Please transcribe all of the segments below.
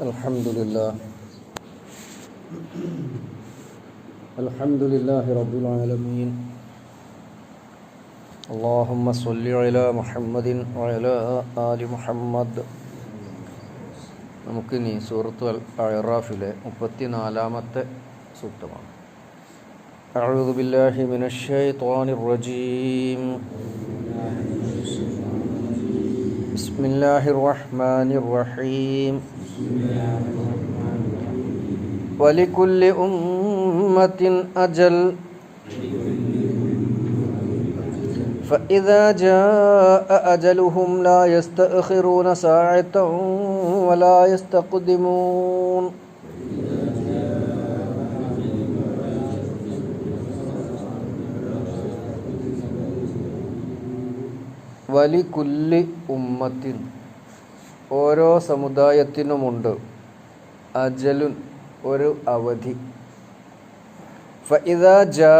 الحمد لله الحمد لله رب العالمين اللهم صل على محمد وعلى آل محمد നമുക്കിനി സൂറത്ത് അൽ അയറാഫിലെ മുപ്പത്തിനാലാമത്തെ സൂക്തമാണ് أعوذ بالله من الشيطان الرجيم بسم الله الرحمن الرحيم ولكل أمة أجل. فإذا جاء أجلهم لا يستأخرون ساعة ولا يستقدمون. ولكل أمة ഓരോ സമുദായത്തിനുമുണ്ട് അജലുൻ ഒരു അവധി. ഫഇദ ജാ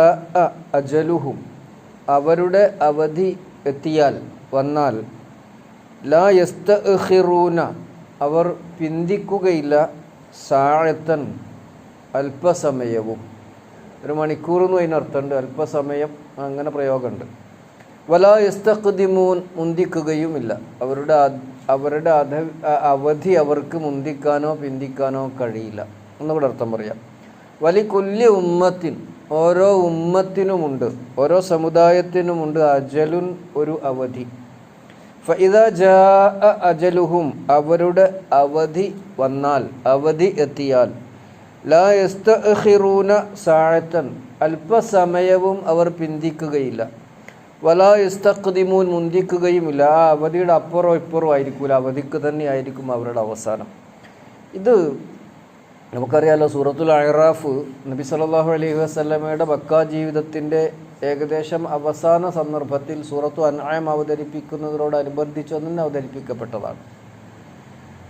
അജലുഹും അവരുടെ അവധി എത്തിയാൽ വന്നാൽ ലാ യസ്തഖിറൂന അവർ പിന്തിക്കുകയില്ല സാഴത്തൻ അല്പസമയവും ഒരു മണിക്കൂർ എന്ന് അതിനർത്ഥമുണ്ട് അല്പസമയം അങ്ങനെ പ്രയോഗമുണ്ട്. വലാ യസ്തഖ്ദിമൂൻ മുന്തിക്കുകയുമില്ല. അവരുടെ അവരുടെ അധ അവധി അവർക്ക് മുന്തിക്കാനോ പിന്തിക്കാനോ കഴിയില്ല. എന്നുകൂടെ അർത്ഥം പറയാം. വലി കൊല്യ ഉമ്മത്തിൻ ഓരോ ഉമ്മത്തിനുമുണ്ട് ഓരോ സമുദായത്തിനുമുണ്ട് അജലുൻ ഒരു അവധി. ഫൈദ അജലുഹും അവരുടെ അവധി വന്നാൽ അവധി എത്തിയാൽ ലാ സാഴത്തൻ അല്പസമയവും അവർ പിന്തിക്കുകയില്ല. വലാ ഇസ്തഖ്ദിമൂൻ മുന്തിക്കുകയുമില്ല. ആ അവധിയുടെ ഇപ്പുറോ ഇപ്പുറം ആയിരിക്കില്ല അവധിക്ക് തന്നെ ആയിരിക്കും അവരുടെ അവസാനം. ഇത് നമുക്കറിയാലോ സൂറത്തുൽ അഹ്റാഫ് നബി സല്ലല്ലാഹു അലൈഹി വസല്ലമയുടെ മക്ക ജീവിതത്തിന്റെ ഏകദേശം അവസാന സന്ദർഭത്തിൽ സൂറത്തു അൻആം അവതരിപ്പിക്കുന്നതിനോടനുബന്ധിച്ച് തന്നെ അവതരിപ്പിക്കപ്പെട്ടതാണ്.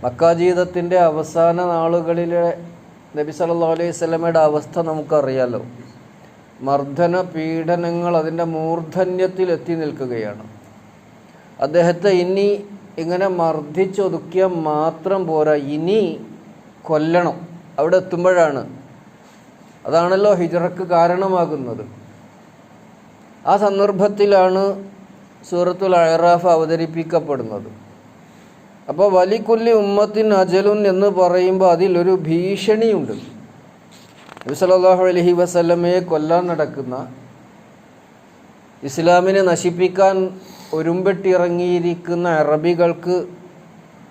മക്ക ജീവിതത്തിന്റെ അവസാന നാളുകളിലെ നബി സല്ലല്ലാഹു അലൈഹി വസല്ലമയുടെ അവസ്ഥ നമുക്കറിയാലോ. മർദ്ദന പീഡനങ്ങൾ അതിന്റെ മൂർധന്യത്തിൽ എത്തി നിൽക്കുകയാണ്. അദ്ദേഹത്തെ ഇനി ഇങ്ങനെ മർദ്ദിച്ചൊതുക്കിയാൽ മാത്രം പോരാ ഇനി കൊല്ലണം. അവിടെ എത്തുമ്പോഴാണ്. അതാണല്ലോ ഹിജറക്ക് കാരണമാകുന്നത്. ആ സന്ദർഭത്തിലാണ് സൂറത്തുൽ അഹ്റാഫ് അവതരിപ്പിക്കപ്പെടുന്നത്. അപ്പോൾ വലിക്കുല്ലി ഉമ്മത്തിൻ അജലുൻ എന്ന് പറയുമ്പോൾ അതിലൊരു ഭീഷണിയുണ്ട്. നബി സല്ലല്ലാഹു അലൈഹി വസല്ലമയെ കൊല്ലാൻ നടക്കുന്ന ഇസ്ലാമിനെ നശിപ്പിക്കാൻ ഒരുമ്പെട്ടിറങ്ങിയിരിക്കുന്ന അറബികൾക്ക്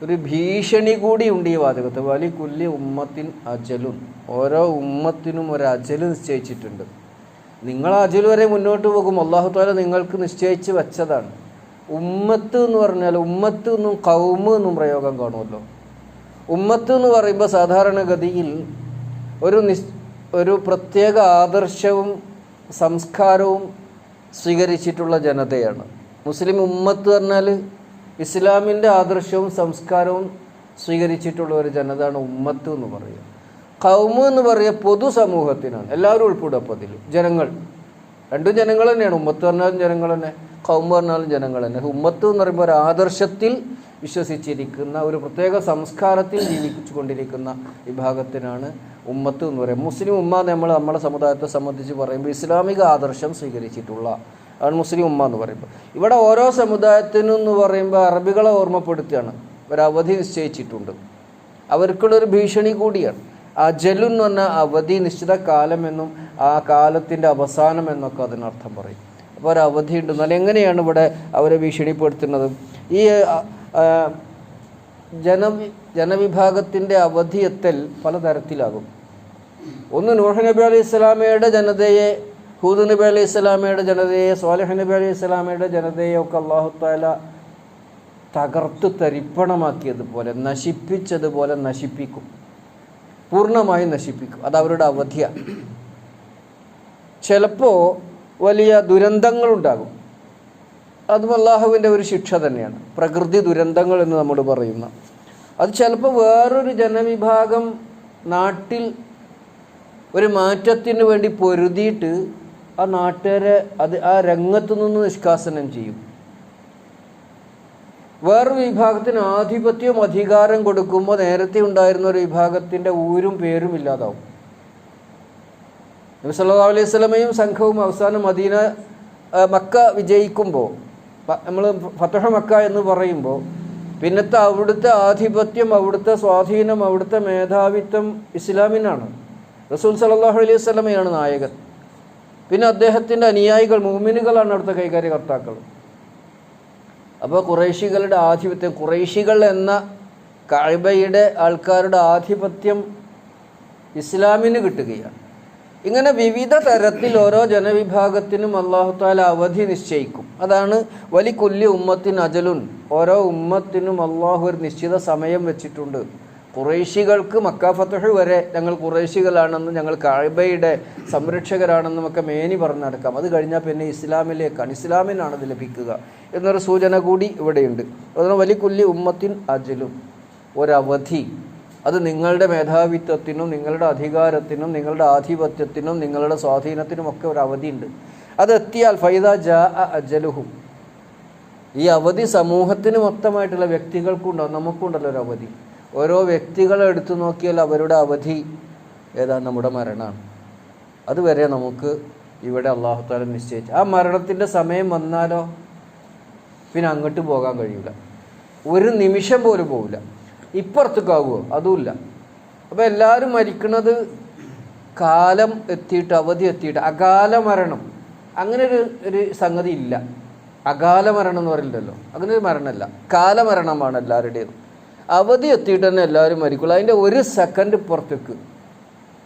ഒരു ഭീഷണി കൂടി ഉണ്ട് ഈ വാചകത്ത് വലി കുല്ലി ഉമ്മത്തിൻ അജലും ഓരോ ഉമ്മത്തിനും ഒരു അജൽ നിശ്ചയിച്ചിട്ടുണ്ട്. നിങ്ങൾ അജൽ വരെ മുന്നോട്ട് പോകും. അള്ളാഹു താല നിങ്ങൾക്ക് നിശ്ചയിച്ച് വെച്ചതാണ്. ഉമ്മത്ത് എന്ന് പറഞ്ഞാൽ ഉമ്മത്ത് എന്നും കൗമ് എന്നും പ്രയോഗം കാണുമല്ലോ. ഉമ്മത്ത് എന്ന് പറയുമ്പോൾ സാധാരണഗതിയിൽ ഒരു നിസ് ഒരു പ്രത്യേക ആദർശവും സംസ്കാരവും സ്വീകരിച്ചിട്ടുള്ള ജനതയാണ്. മുസ്ലിം ഉമ്മത്ത് പറഞ്ഞാൽ ഇസ്ലാമിന്റെ ആദർശവും സംസ്കാരവും സ്വീകരിച്ചിട്ടുള്ള ഒരു ജനതയാണ് ഉമ്മത്ത് എന്ന് പറയുക. കൗമ് എന്ന് പറയുക പൊതുസമൂഹത്തിനാണ് എല്ലാവരും ഉൾപ്പെടും അപ്പോൾ അതിൽ. ജനങ്ങൾ. രണ്ടും ജനങ്ങൾ തന്നെയാണ്. ഉമ്മത്ത് പറഞ്ഞാലും ജനങ്ങൾ തന്നെ. കൗമ് പറഞ്ഞാലും ജനങ്ങൾ തന്നെ. ഉമ്മത്ത് എന്ന് പറയുമ്പോൾ ഒരു ആദർശത്തിൽ വിശ്വസിച്ചിരിക്കുന്ന ഒരു പ്രത്യേക സംസ്കാരത്തിൽ ജീവിച്ചു കൊണ്ടിരിക്കുന്ന വിഭാഗത്തിനാണ് ഉമ്മത്ത് എന്ന് പറയുന്നത്. മുസ്ലിം ഉമ്മ നമ്മൾ നമ്മുടെ സമുദായത്തെ സംബന്ധിച്ച് പറയുമ്പോൾ ഇസ്ലാമിക ആദർശം സ്വീകരിച്ചിട്ടുള്ള ആണ് മുസ്ലിം ഉമ്മ എന്ന് പറയുമ്പോൾ. ഇവിടെ ഓരോ സമുദായത്തിനും എന്ന് പറയുമ്പോൾ അറബികളെ ഓർമ്മപ്പെടുത്തുകയാണ്. ഒരു നിശ്ചയിച്ചിട്ടുണ്ട്. അവർക്കുള്ളൊരു ഭീഷണി കൂടിയാണ്. അജലു എന്ന് പറഞ്ഞാൽ അവധി നിശ്ചിത കാലമെന്നും ആ കാലത്തിന്റെ അവസാനം എന്നൊക്കെ അതിനർത്ഥം പറയും. അപ്പോൾ ഒരു എന്നാൽ എങ്ങനെയാണ് ഇവിടെ അവരെ ഭീഷണിപ്പെടുത്തുന്നത്? ഈ ജന ജനവിഭാഗത്തിന്റെ അവധി എത്തൽ പലതരത്തിലാകും. ഒന്ന് നൂഹ് നബി അലൈഹി ഇസ്ലാമയുടെ ജനതയെ ഹൂദ് നബി അലൈഹി ഇസ്ലാമയുടെ ജനതയെ സ്വാലിഹ് നബി അലൈഹി ഇസ്ലാമയുടെ ജനതയെ ഒക്കെ അള്ളാഹു താല തകർത്ത് തരിപ്പണമാക്കിയതുപോലെ നശിപ്പിച്ചതുപോലെ നശിപ്പിക്കും. പൂർണമായും നശിപ്പിക്കും. അത് അവരുടെ അവധിയാണ്. ചിലപ്പോൾ വലിയ ദുരന്തങ്ങൾ ഉണ്ടാകും അതും അള്ളാഹുവിന്റെ ഒരു ശിക്ഷ തന്നെയാണ്. പ്രകൃതി ദുരന്തങ്ങൾ എന്ന് നമ്മൾ പറയുന്ന. അത് ചിലപ്പോൾ വേറൊരു ജനവിഭാഗം നാട്ടിൽ ഒരു മാറ്റത്തിന് വേണ്ടി പൊരുതിയിട്ട് ആ നാട്ടുകാരെ അത് ആ രംഗത്തു നിന്ന് നിഷ്കാസനം ചെയ്യും. വേറൊരു വിഭാഗത്തിന് ആധിപത്യവും അധികാരം കൊടുക്കുമ്പോൾ നേരത്തെ ഉണ്ടായിരുന്ന ഒരു വിഭാഗത്തിന്റെ ഊരും പേരും ഇല്ലാതാവും. നബി സല്ലാ അലൈഹി സ്വലമയും സംഘവും അവസാനം മദീന മക്ക വിജയിക്കുമ്പോൾ നമ്മൾ ഫത്തഹ മക്ക എന്ന് പറയുമ്പോൾ പിന്നത്തെ അവിടുത്തെ ആധിപത്യം അവിടുത്തെ സ്വാധീനം അവിടുത്തെ മേധാവിത്വം ഇസ്ലാമിനാണ്. റസൂൽ സലാഹു അലൈഹി സ്വലമയാണ് നായകൻ. പിന്നെ അദ്ദേഹത്തിന്റെ അനുയായികൾ മൂമിനുകളാണ് അവിടുത്തെ കൈകാര്യകർത്താക്കൾ. അപ്പോൾ കുറേശികളുടെ ആധിപത്യം കുറേശികൾ എന്ന കഅബയുടെ ആൾക്കാരുടെ ആധിപത്യം ഇസ്ലാമിന് കിട്ടുകയാണ്. ഇങ്ങനെ വിവിധ തരത്തിൽ ഓരോ ജനവിഭാഗത്തിനും അള്ളാഹുത്താല അവധി നിശ്ചയിക്കും. അതാണ് വലി കൊല്ലി ഉമ്മത്തിൻ അജലുൻ. ഓരോ ഉമ്മത്തിനും അള്ളാഹു ഒരു നിശ്ചിത സമയം വെച്ചിട്ടുണ്ട്. കുറേശികൾക്ക് മക്ക ഫത്തഹ് വരെ ഞങ്ങൾ കുറേശികളാണെന്ന് ഞങ്ങൾ കാഴ്ബയുടെ സംരക്ഷകരാണെന്നും ഒക്കെ മേനി പറഞ്ഞു നടക്കാം. അത് കഴിഞ്ഞാൽ പിന്നെ ഇസ്ലാമിലേക്കാണ്. ഇസ്ലാമിനാണ് അത് ലഭിക്കുക എന്നൊരു സൂചന കൂടി ഇവിടെയുണ്ട്. അതുകൊണ്ട് വലി കൊല്ലി ഉമ്മത്തിൻ അജലും ഒരവധി. അത് നിങ്ങളുടെ മേധാവിത്വത്തിനും നിങ്ങളുടെ അധികാരത്തിനും നിങ്ങളുടെ ആധിപത്യത്തിനും നിങ്ങളുടെ സ്വാധീനത്തിനും ഒക്കെ ഒരു അവധിയുണ്ട്. അതെത്തിയാൽ ഫൈദ ജാ അജലുഹും. ഈ അവധി സമൂഹത്തിന് മൊത്തമായിട്ടുള്ള വ്യക്തികൾക്കുണ്ടോ? നമുക്കുണ്ടല്ലോ ഒരു അവധി. ഓരോ വ്യക്തികളെ എടുത്തു നോക്കിയാൽ അവരുടെ അവധി ഏതാ? നമ്മുടെ മരണമാണ്. അതുവരെ നമുക്ക് ഇവിടെ അള്ളാഹുത്താല നിശ്ചയിച്ചു. ആ മരണത്തിന്റെ സമയം വന്നാലോ? പിന്നെ അങ്ങോട്ട് പോകാൻ കഴിയില്ല ഒരു നിമിഷം പോലും പോകില്ല ഇപ്പുറത്തേക്കാവുമോ അതുമില്ല. അപ്പോൾ എല്ലാവരും മരിക്കുന്നത് കാലം എത്തിയിട്ട് അവധി എത്തിയിട്ട് അകാല മരണം. അങ്ങനെ ഒരു ഒരു സംഗതി ഇല്ല. അകാല മരണം എന്ന് പറയുന്നുണ്ടല്ലോ അങ്ങനെ ഒരു മരണമല്ല. കാലമരണമാണ് എല്ലാവരുടേതും. അവധി എത്തിയിട്ട് തന്നെ എല്ലാവരും മരിക്കുള്ളൂ. അതിന്റെ ഒരു സെക്കൻഡ് പുറത്തേക്ക്.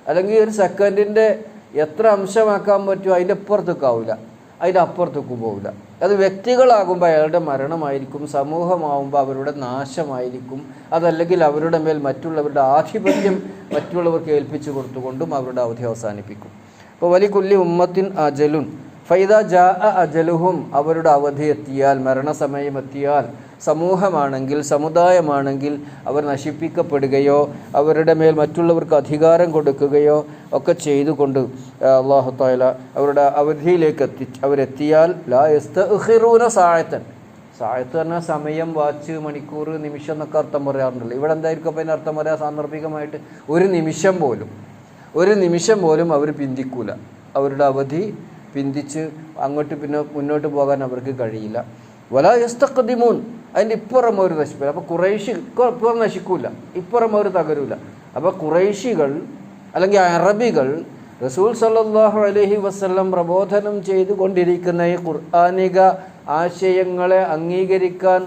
അല്ലെങ്കിൽ ഒരു സെക്കൻഡിന്റെ എത്ര അംശമാക്കാൻ പറ്റുമോ അതിന്റെ അപ്പുറത്തേക്കാവില്ല അതിന്റെ അപ്പുറത്തേക്കും പോവില്ല. അത് വ്യക്തികളാകുമ്പോൾ അയാളുടെ മരണമായിരിക്കും സമൂഹമാകുമ്പോൾ അവരുടെ നാശമായിരിക്കും അതല്ലെങ്കിൽ അവരുടെ മേൽ മറ്റുള്ളവരുടെ ആധിപത്യം മറ്റുള്ളവർക്ക് ഏൽപ്പിച്ചു കൊടുത്തുകൊണ്ടും അവരുടെ അവധി അവസാനിപ്പിക്കും. അപ്പോൾ വലിയ കുല്ലി ഉമ്മത്തിൻ അജലുൻ ഫൈദ ജാ അജലുഹും അവരുടെ അവധി എത്തിയാൽ മരണസമയം എത്തിയാൽ സമൂഹമാണെങ്കിൽ സമുദായമാണെങ്കിൽ അവർ നശിപ്പിക്കപ്പെടുകയോ അവരുടെ മേൽ മറ്റുള്ളവർക്ക് അധികാരം കൊടുക്കുകയോ ഒക്കെ ചെയ്തുകൊണ്ട് അള്ളാഹു താല അവരുടെ അവധിയിലേക്ക് എത്തി അവരെത്തിയാൽ ലാ യസ്തഖിറൂന സായത്തൻ. സായത്ത് പറഞ്ഞാൽ സമയം വാച്ച് മണിക്കൂർ നിമിഷം എന്നൊക്കെ അർത്ഥം പറയാറുണ്ടല്ലോ. ഇവിടെ എന്തായിരിക്കും അപ്പം അതിന് അർത്ഥം പറയാൻ സാന്ദർഭികമായിട്ട് ഒരു നിമിഷം പോലും ഒരു നിമിഷം പോലും അവർ പിന്തിക്കൂല. അവരുടെ അവധി പിന്തിച്ച് അങ്ങോട്ട് പിന്നെ മുന്നോട്ട് പോകാൻ അവർക്ക് കഴിയില്ല. വല യസ്തഖദിമൂൻ. അതിന്റെ ഇപ്പുറം ഒരു നശിപ്പില്ല. അപ്പോൾ കുറേശി ഇപ്പുറം നശിക്കൂല. ഇപ്പുറം ഒരു തകരൂല. അപ്പോൾ കുറേശികൾ അല്ലെങ്കിൽ അറബികൾ റസൂൽ സല്ലാഹു അലഹി വസ്ലം പ്രബോധനം ചെയ്തുകൊണ്ടിരിക്കുന്ന ഈ ഖുർആാനിക ആശയങ്ങളെ അംഗീകരിക്കാൻ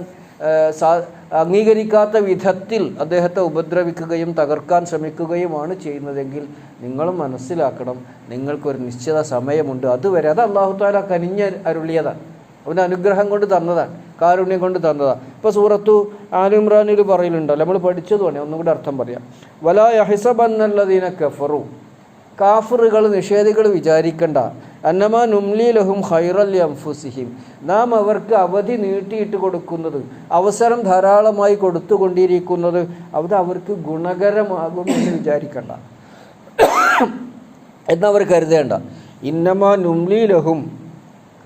അംഗീകരിക്കാത്ത വിധത്തിൽ അദ്ദേഹത്തെ ഉപദ്രവിക്കുകയും തകർക്കാൻ ശ്രമിക്കുകയുമാണ് ചെയ്യുന്നതെങ്കിൽ നിങ്ങൾ മനസ്സിലാക്കണം നിങ്ങൾക്കൊരു നിശ്ചിത സമയമുണ്ട്. അതുവരെ അത് അള്ളാഹു താല കനിഞ്ഞ അരുളിയതാണ്. അവന്റെ അനുഗ്രഹം കൊണ്ട് തന്നതാണ്. കാരുണ്യം കൊണ്ട് തന്നതാണ് ഇപ്പോൾ സൂറത്തു ആലിമ്രാനിൽ പറയലുണ്ടല്ലോ നമ്മൾ പഠിച്ചത് വേണേ ഒന്നും കൂടി അർത്ഥം പറയാം. വലാ യഹിസബന്നല്ലദീന കഫറു. കാഫറുകൾ നിഷേധികൾ വിചാരിക്കണ്ട. അന്നമാ നുംലി ലഹും ഹൈറൽ അംഫുസിഹിം നാം അവർക്ക് അവധി നീട്ടിയിട്ട് കൊടുക്കുന്നത് അവസരം ധാരാളമായി കൊടുത്തുകൊണ്ടിരിക്കുന്നത് അത് അവർക്ക് ഗുണകരമാകും എന്ന് വിചാരിക്കണ്ട. എന്നവർ കരുതേണ്ട. ഇന്നമാ നുംലി ലഹും.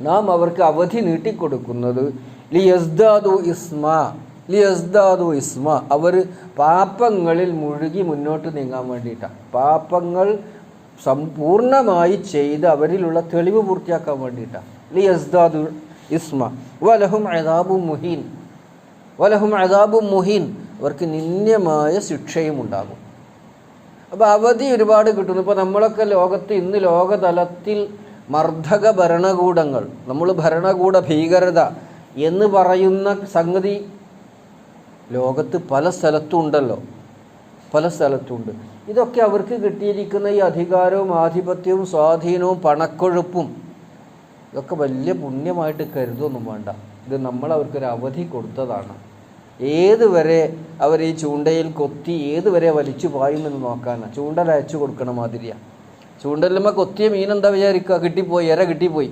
നാം അവർക്ക് അവധി നീട്ടിക്കൊടുക്കുന്നത് ലി യസ്ദാദു ഇസ്മ ലി ഇസ്മ. അവർ പാപങ്ങളിൽ മുഴുകി മുന്നോട്ട് നീങ്ങാൻ വേണ്ടിയിട്ടാണ് പാപങ്ങൾ സമ്പൂർണമായി ചെയ്ത് അവരിലുള്ള തെളിവ് പൂർത്തിയാക്കാൻ വേണ്ടിയിട്ടാണ് ലിയസ്ദാദു ഇസ്മ. വലഹും അതാബു മുഹീൻ. വലഹും അതാബു മുഹീൻ. അവർക്ക് നിന്ദ്യമായ ശിക്ഷയും ഉണ്ടാകും. അപ്പോൾ അവധി ഒരുപാട് കിട്ടുന്നു. ഇപ്പോൾ നമ്മളൊക്കെ ലോകത്ത് ഇന്ന് ലോകതലത്തിൽ മർദ്ദക ഭരണകൂടങ്ങൾ. നമ്മൾ ഭരണകൂട ഭീകരത എന്ന് പറയുന്ന സംഗതി ലോകത്ത് പല സ്ഥലത്തും ഉണ്ടല്ലോ പല സ്ഥലത്തുണ്ട്. ഇതൊക്കെ അവർക്ക് കിട്ടിയിരിക്കുന്ന ഈ അധികാരവും ആധിപത്യവും സ്വാധീനവും പണക്കൊഴുപ്പും ഇതൊക്കെ വലിയ പുണ്യമായിട്ട് കരുതൊന്നും വേണ്ട. ഇത് നമ്മൾ അവർക്കൊരു അവധി കൊടുത്തതാണ്. ഏതുവരെ അവർ ഈ ചൂണ്ടയിൽ കൊത്തി ഏതുവരെ വലിച്ചു പായുമെന്ന് നോക്കാനാണ് ചൂണ്ടൽ അയച്ചു കൊടുക്കണ മാതിരിയാണ് ചൂണ്ടലുമ്മ കൊത്തിയ മീൻ എന്താ വിചാരിക്കുക? കിട്ടിപ്പോയി ഇര കിട്ടിപ്പോയി.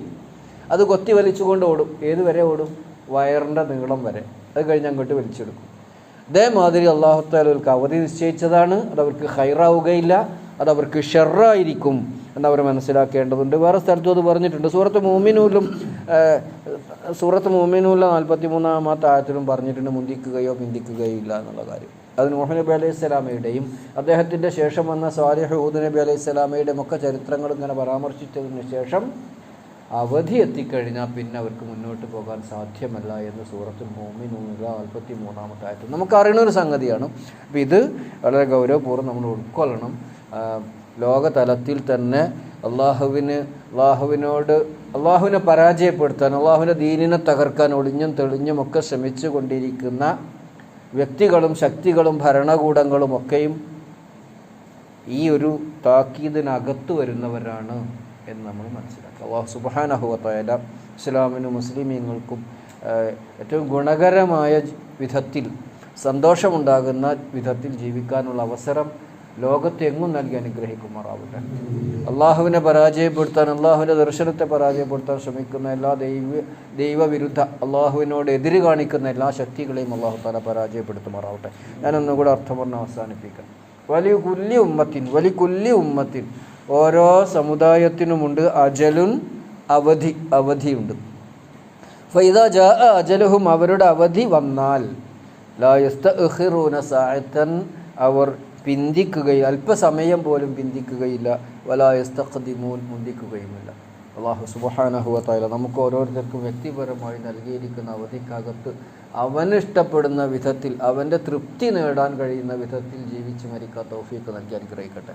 അത് കൊത്തി വലിച്ചുകൊണ്ട് ഓടും. ഏതുവരെ ഓടും? വയറിന്റെ നീളം വരെ. അത് കഴിഞ്ഞ് അങ്ങോട്ട് വലിച്ചെടുക്കും. അതേമാതിരി അള്ളാഹുത്താലർക്ക് അവധി നിശ്ചയിച്ചതാണ്. അതവർക്ക് ഹൈറാവുകയില്ല അതവർക്ക് ഷെറായിരിക്കും എന്നവർ മനസ്സിലാക്കേണ്ടതുണ്ട്. വേറെ സ്ഥലത്തും അത് പറഞ്ഞിട്ടുണ്ട്. സൂറത്ത് മോമിനൂലും സൂറത്ത് മോമിനൂല നാൽപ്പത്തി മൂന്നാമത്തെ ആയത്തിലും പറഞ്ഞിട്ടുണ്ട്. മുന്തിക്കുകയോ പിന്തിക്കുകയോ ഇല്ല എന്നുള്ള കാര്യം. അത് നൂഹ് നബി അലൈഹി സ്വലാമയുടെയും അദ്ദേഹത്തിന്റെ ശേഷം വന്ന സ്വാലിഹ് ഊദ് നബി അലൈഹി സ്വലാമയുടെയും ഒക്കെ ചരിത്രങ്ങൾ ഇങ്ങനെ പരാമർശിച്ചതിന് ശേഷം അവധി എത്തിക്കഴിഞ്ഞാൽ പിന്നെ അവർക്ക് മുന്നോട്ട് പോകാൻ സാധ്യമല്ല എന്ന് സൂറത്തുൽ നൂറ് നാൽപ്പത്തി മൂന്നാമത്തെ ആയത്തിൽ നമുക്കറിയുന്ന ഒരു സംഗതിയാണ്. അപ്പം ഇത് വളരെ ഗൗരവപൂർവം നമ്മൾ ഉൾക്കൊള്ളണം. ലോകതലത്തിൽ തന്നെ അള്ളാഹുവിന് അള്ളാഹുവിനോട് അള്ളാഹുവിനെ പരാജയപ്പെടുത്താൻ അള്ളാഹുവിന്റെ ദീനിനെ തകർക്കാൻ ഒളിഞ്ഞും തെളിഞ്ഞും ഒക്കെ ശ്രമിച്ചു കൊണ്ടിരിക്കുന്ന വ്യക്തികളും ശക്തികളും ഭരണകൂടങ്ങളും ഒക്കെയും ഈ ഒരു താക്കീതിനകത്ത് വരുന്നവരാണ് എന്ന് നമ്മൾ മനസ്സിലാക്കുക അള്ളാഹു സുബാനഹുവത്തായ ഇസ്ലാമിനും മുസ്ലിമീങ്ങൾക്കും ഏറ്റവും ഗുണകരമായ വിധത്തിൽ സന്തോഷമുണ്ടാകുന്ന വിധത്തിൽ ജീവിക്കാനുള്ള അവസരം ലോകത്തെങ്ങും നൽകി അനുഗ്രഹിക്കുമാറാവട്ടെ. അള്ളാഹുവിനെ പരാജയപ്പെടുത്താൻ അള്ളാഹുവിന്റെ ദർശനത്തെ പരാജയപ്പെടുത്താൻ ശ്രമിക്കുന്ന എല്ലാ ദൈവ ദൈവവിരുദ്ധ അള്ളാഹുവിനോട് എതിര് കാണിക്കുന്ന എല്ലാ ശക്തികളെയും അള്ളാഹു താല പരാജയപ്പെടുത്തുമാറാവട്ടെ. ഞാനൊന്നുകൂടെ അർത്ഥം പറഞ്ഞ് അവസാനിപ്പിക്കാം. വലിയ കുല്ലി ഉമ്മത്തിൻ വലിയ കുല്ലി ഉമ്മത്തിൻ ഓരോ സമുദായത്തിനുമുണ്ട് അജലുൻ അവധി അവധിയുണ്ട്. ഫൈദ ജ അജലുഹും അവരുടെ അവധി വന്നാൽ ലായസ്തൂന സായത്തൻ അവർ പിന്തിക്കുകയും അല്പസമയം പോലും പിന്തിക്കുകയില്ല. വലായസ്തഖദിമൂൻ മുന്തിക്കുകയുമില്ല. അള്ളാഹു സുബഹാനഹുവത്തായ നമുക്ക് ഓരോരുത്തർക്കും വ്യക്തിപരമായി നൽകിയിരിക്കുന്ന അവധിക്കകത്ത് അവനിഷ്ടപ്പെടുന്ന വിധത്തിൽ അവന്റെ തൃപ്തി നേടാൻ കഴിയുന്ന വിധത്തിൽ ജീവിച്ച് മരിക്കാൻ തൗഫീക്ക് നൽകി അനുഗ്രഹിക്കട്ടെ.